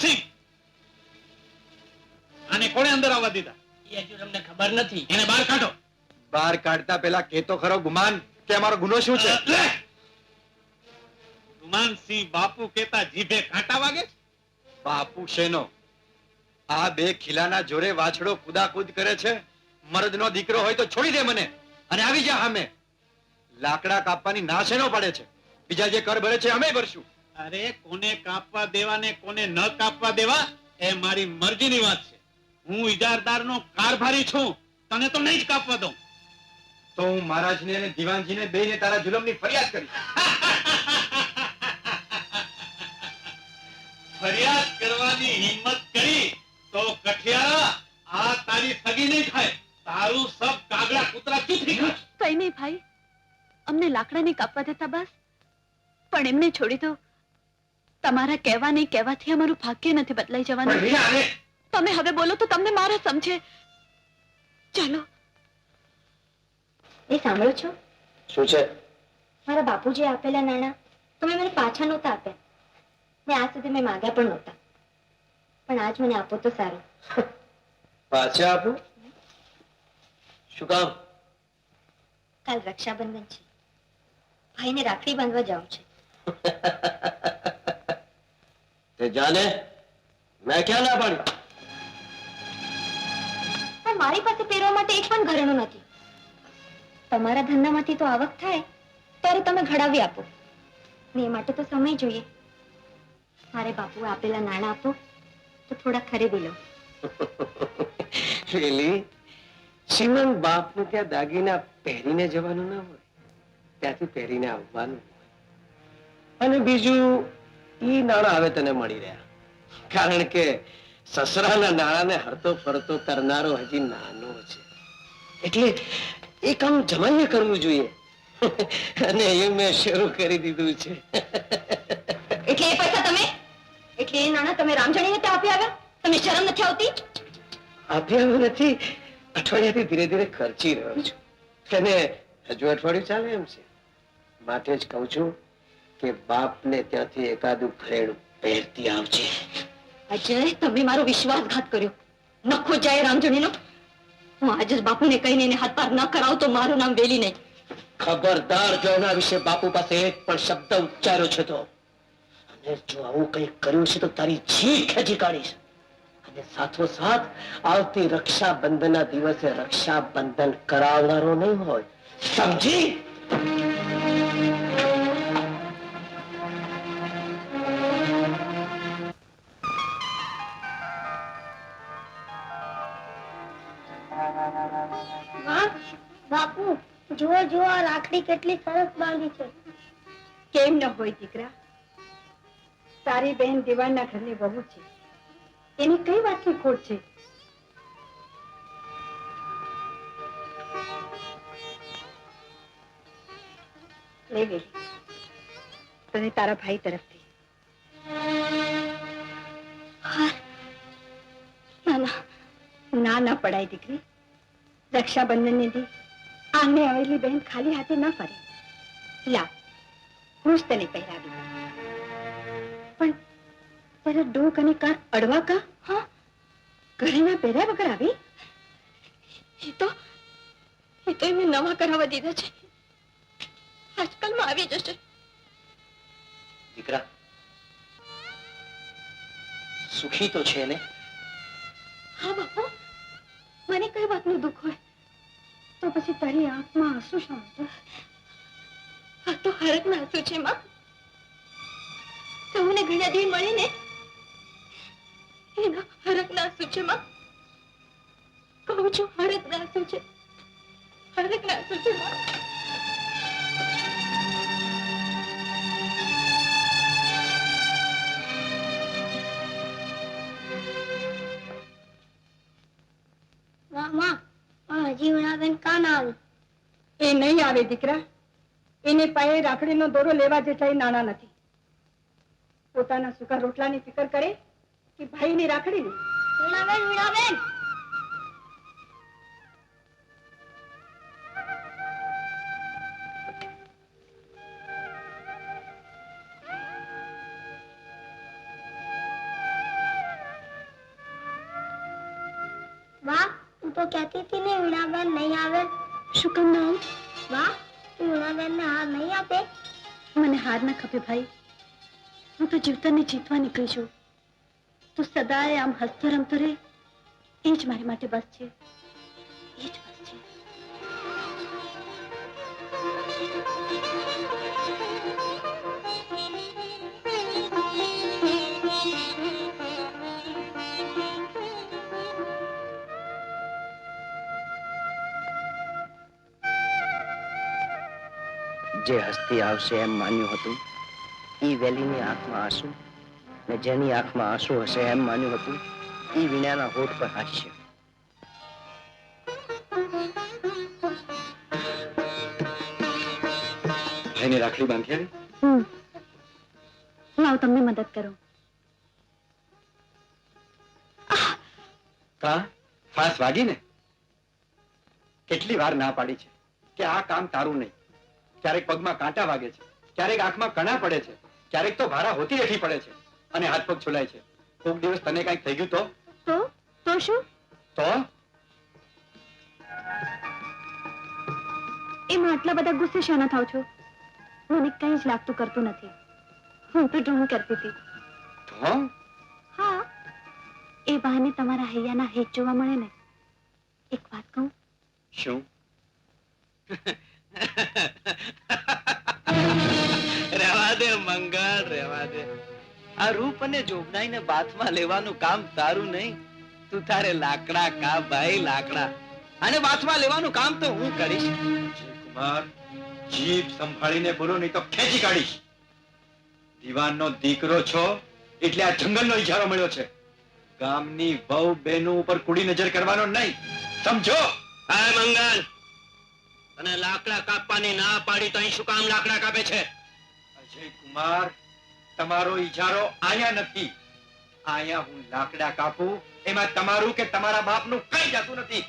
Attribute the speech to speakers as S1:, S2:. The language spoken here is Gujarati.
S1: ગુમાનસિંહ આને કોણે અંદર આવવા દીધા?
S2: એ હજુ તમને ખબર નથી.
S1: એને બહાર કાઢો.
S3: બહાર કાઢતા પેલા કેતો ખરો ગુમાન કે અમારો ગુનો શું છે?
S1: ગુમાન સિંહ બાપુ કેતા જીભે કાંટા વાગે
S3: બાપુ શેનો? આ બે ખીલાના જોરે વાછડો કુદાકુદ કરે છે? મરદનો દીકરો હોય તો છોડી દે મને અને આવી જા અમે લાકડા કાપવાની ના શેનો પડે છે? બીજા જે કર ભરે છે અમે ભરશું.
S1: અરે કોને કાપવા દેવા ને કોને ન કાપવા દેવા એ મારી મરજીની વાત છે. હું ઇજારદારનો કારભારી છું. તને તો નહીં જ કાપવા દઉં.
S3: તો હું મહારાજને અને દિવાનજીને બેયને તારા જુલમની ફરિયાદ કરી
S1: ફરિયાદ કરવાની હિંમત કરી તો કઠિયારા આ તારી સગી નહીં થાય. તારું સબ કાગડા કૂતરા ચૂથી ખાશે
S4: કઈ નહીં ભાઈ. અમને લાકડા નહીં કાપવા દેતા બસ. પણ એમને છોડી દો. તમારા કહેવા નહીં કહેવાથી અમારું ભાગ્ય નથી બદલાઈ જવાનું. તમે હવે બોલો તો તમને મારા સમજે. ચાલો.
S5: એ સાંભળો છો?
S3: શું છે?
S5: મારા બાપુજી આપેલા નાણાં તમે મને પાછા નહોતા આપ્યા. ને આજ સુધી મેં માંગ્યા પણ નહોતા. પણ આજ મને આપો તો સારું.
S3: પાછા આપું? શું કામ?
S5: કાલ રક્ષાબંધન છે. ભાઈને રાખડી બાંધવા જાઉં છે.
S3: જાને મેં ક્યાં ના પાડી?
S5: પણ મારી પાસે પહેરવા માટે એક પણ ઘરેણું નથી. તમારા ધંધામાંથી તો આવક થાય ત્યારે તમે ઘડાવી આપો. ને એ માટે તો સમય જોઈએ. મારે બાપુ આપેલા નાણાં આપો તો થોડા ખરીદી લો
S6: પેલી શ્રીમંત બાપને ત્યાં દાગીના પહેરીને જવાનું ના હોય. ત્યાંથી પહેરીને આવવાનું હોય. અને બીજું ઈ નાણાં હવે તને મળી રહ્યા. કારણ કે સસરાના નાણાને હરતો ફરતો કરનારો હજી નાનો છે. એટલે એ કામ જમાઈએ કરવું જોઈએ. અને એ મેં શરૂ કરી દીધું છે.
S5: એટલે એ પૈસા તમે? એટલે એ નાણાં તમે રામજણીને ત્યાં આપી આવ્યા? તમને શરમ નથી આવતી?
S6: આપ્યા નથી. અઠવાડિયાથી ધીરે ધીરે ખર્ચી રહ્યો છું. અને હજુ અઠવાડિયું ચાલે એમ છે? માટે જ કહું છું કે બાપને ત્યાંથી એકાદું ઘરેણું પહેરતી આવજે.
S5: અજય તમે મારો વિશ્વાસઘાત કર્યો. નખો જાય રામજણીનો. હું આજે જ બાપુને કહીને એને હાથ પાર ન કરાવ તો મારું નામ વેલી નહીં.
S6: ખબરદાર જો એના વિશે બાપુ પાસે એક પણ શબ્દ ઉચ્ચાર્યો છે તો. અને જો આવું કંઈક કર્યું છે તો તારી જી ખેંચી કાઢીશ. અને સાથોસાથ આવતી રક્ષાબંધનના દિવસે રક્ષાબંધન કરાવનારો નહીં હોય. સમજી?
S5: જુઓ જુઓ આ રાખડી કેટલી સરસ બાંધી છે.
S4: કેમ ન હોય દીકરા? તારી બહેન દિવાળના ઘરની બહુ છે. એની કઈ વાતની ખોટ છે? તને તારા ભાઈ તરફથી.
S5: ના ના.
S4: ના ના પડાય દીકરી. રક્ષાબંધન દી. આને આવેલી બહેન ખાલી હાથે ન ફરે. લા હું જ તને પહેરાવી પણ તારા ડોક અને કાન અડવા કા? હા. ઘરેના પહેર્યા વગર આવી? એ તો એ તો એમને નવા કરાવવા દીધા છે. આજકાલમાં આવી જશે.
S6: દીકરા સુખી તો છે ને?
S4: હા બાપુ મને કઈ વાતનું દુઃખ હોય? તો પછી તારી આંખમાં આંસુ શું આ તો હરકના આંસુ છે માં. તમને ઘણા દી મળીને એના હરકના આંસુ છે માં. કહું છું હરકના આંસુ છે. હરકના આંસુ છે માં.
S5: મામા જીવનાબેન કાન આવી
S4: એ નહીં આવે દીકરા. એને પાયે રાખડીનો દોરો લેવા જેટલા નાણા નથી. પોતાના સુકા રોટલાની ફિકર કરે કે ભાઈની રાખડીની?
S5: વીણાબેન વીણાબેન!
S7: વાહ તું તો કહેતી હતી ને વીણાબેન નહીં આવે.
S4: શું કામ ના
S7: વાહ તું વીણાબેન ને હાર નહીં આપે?
S4: મને હાર ના ખપે ભાઈ. હું તો જીવતાને જીતવા નીકળી છું. તું સદાય આમ હસતો રમતો રહે એ જ મારી માટે બસ છે. જે
S8: હસ્તી આવશે એમ માન્યું હતું. એ વેલીની આંખમાં આંસુ ને જેની આંખમાં આંસુ હશે એમ માન્યું હતું એ વીણાના હોઠ પર હાસ્ય.
S3: ભાઈને રાખડી બાંધી આવી
S4: હમ. લાવ તમને મદદ કરું.
S3: કા? ફાસ વાગી ને? કેટલી વાર ના પાડી છે કે આ કામ તારું નહીં. ક્યારેક પગમાં કાંટા વાગે છે ક્યારેક આંખમાં કણા પડે છે ક્યારેક તો ભારા હોતી રેઠી પડે છે અને હાથ પગ છોલાય છે. કોક દિવસ તને કંઈક થઈ ગયું તો?
S4: તો? તો શું?
S3: તો?
S4: એમાં આટલા બધા ગુસ્સે શાના થાવ છો? મને કઈ જ લાગતું કરતું નથી. હું તો ડ્રોઈંગ કરતી હતી.
S3: તો?
S4: હા. એ બહાને તમારા હૈયાના હેત જોવા મળે ને. એક વાત કહું?
S3: શું?
S8: આ રૂપ અને જોગનાઈને બાથમાં લેવાનું કામ તારું નહીં. તું તારે લાકડા કા ભાઈ લાકડા. અને બાથમાં લેવાનું કામ તો હું કરીશ.
S3: કુમાર જીભ સંભાળીને બોલો નહીં તો ખેંચી કાઢીશ. દીવાનનો દીકરો છો એટલે આ જંગલનો ઇજારો મળ્યો છે. ગામની વહુ બહેનો ઉપર કુડી નજર કરવાનો નહીં. સમજો?
S2: હાય મંગલ. અને લાકડા કાપવાની ના પાડી તો અહીં શું કામ લાકડા કાપે છે?
S3: અજય કુમાર તમારો ઈજારો આયા નથી. આયા હું લાકડા કાપું, એમાં તમારું કે તમારા બાપનું કઈ જતું નથી.